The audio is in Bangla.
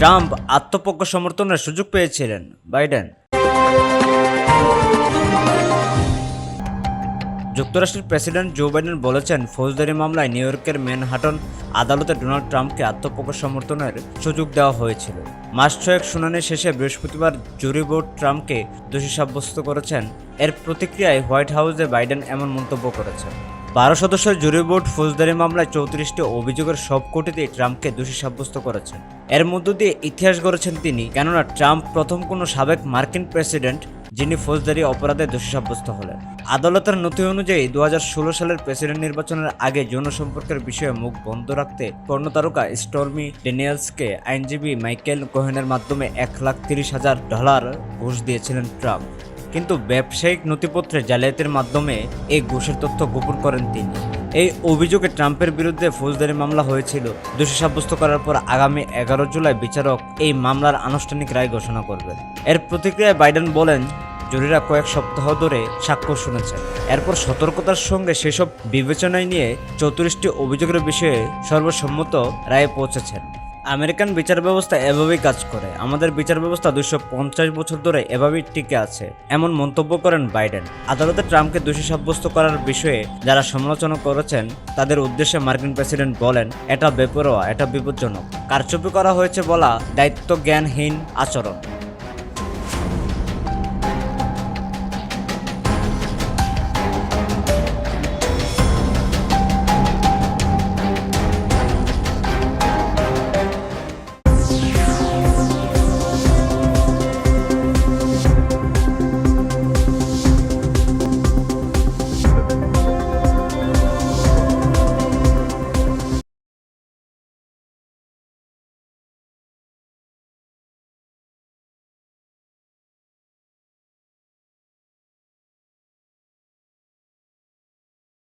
ট্রাম্প আত্মপক্ষ সমর্থনের সুযোগ পেয়েছিলেন বাইডেন। যুক্তরাষ্ট্রের প্রেসিডেন্ট জো বাইডেন বলেছেন, ফৌজদারি মামলায় নিউ ইয়র্কের ম্যানহাটন আদালতে ডোনাল্ড ট্রাম্পকে আত্মপক্ষ সমর্থনের সুযোগ দেওয়া হয়েছিল। মাস ছয়েক শুনানি শেষে বৃহস্পতিবার জুরি বোর্ড ট্রাম্পকে দোষী সাব্যস্ত করেছেন। এর প্রতিক্রিয়ায় হোয়াইট হাউসে বাইডেন এমন মন্তব্য করেছেন। বারো সদস্যের জুরি বোর্ড ফৌজদারি মামলায় চৌত্রিশটি অভিযোগের সবকটিতেই ট্রাম্পকে দোষী সাব্যস্ত করেছেন। এর মধ্য দিয়ে ইতিহাস গড়েছেন তিনি, কেননা ট্রাম্প প্রথম কোনো সাবেক মার্কিন প্রেসিডেন্ট, যিনি ফৌজদারি অপরাধে দোষী সাব্যস্ত হলেন। আদালতের নথি অনুযায়ী দু হাজার ষোলো সালের প্রেসিডেন্ট নির্বাচনের আগে যৌন সম্পর্কের বিষয়ে মুখ বন্ধ রাখতে পর্ণতারকা স্টর্মি ডেনিয়েলসকে আইনজীবী মাইকেল কোহেনের মাধ্যমে এক লাখ তিরিশ হাজার ডলার ঘুষ দিয়েছিলেন ট্রাম্প। কিন্তু ব্যবসায়িক নথিপত্রে জালিয়াতির মাধ্যমে এই ঘুষের তথ্য গোপন করেন তিনি। এই অভিযোগে ট্রাম্পের বিরুদ্ধে ফৌজদারি মামলা হয়েছিল। দোষী সাব্যস্ত করার পর আগামী এগারো জুলাই বিচারক এই মামলার আনুষ্ঠানিক রায় ঘোষণা করবেন। এর প্রতিক্রিয়ায় বাইডেন বলেন জুরিরা কয়েক সপ্তাহ ধরে সাক্ষ্য শুনেছেন। এরপর সতর্কতার সঙ্গে সেসব বিবেচনায় নিয়ে চৌত্রিশটি অভিযোগের বিষয়ে সর্বসম্মত রায়ে পৌঁছেছেন। আমেরিকান বিচার ব্যবস্থা এভাবেই কাজ করে। আমাদের বিচার ব্যবস্থা দুশো পঞ্চাশ বছর ধরে এভাবেই টিকে আছে, এমন মন্তব্য করেন বাইডেন। আদালতে ট্রাম্পকে দোষী সাব্যস্ত করার বিষয়ে যারা সমালোচনা করেছেন, তাদের উদ্দেশ্যে মার্কিন প্রেসিডেন্ট বলেন, এটা বেপরোয়া, এটা বিপজ্জনক। কারচুপি করা হয়েছে বলা দায়িত্ব জ্ঞানহীন আচরণ।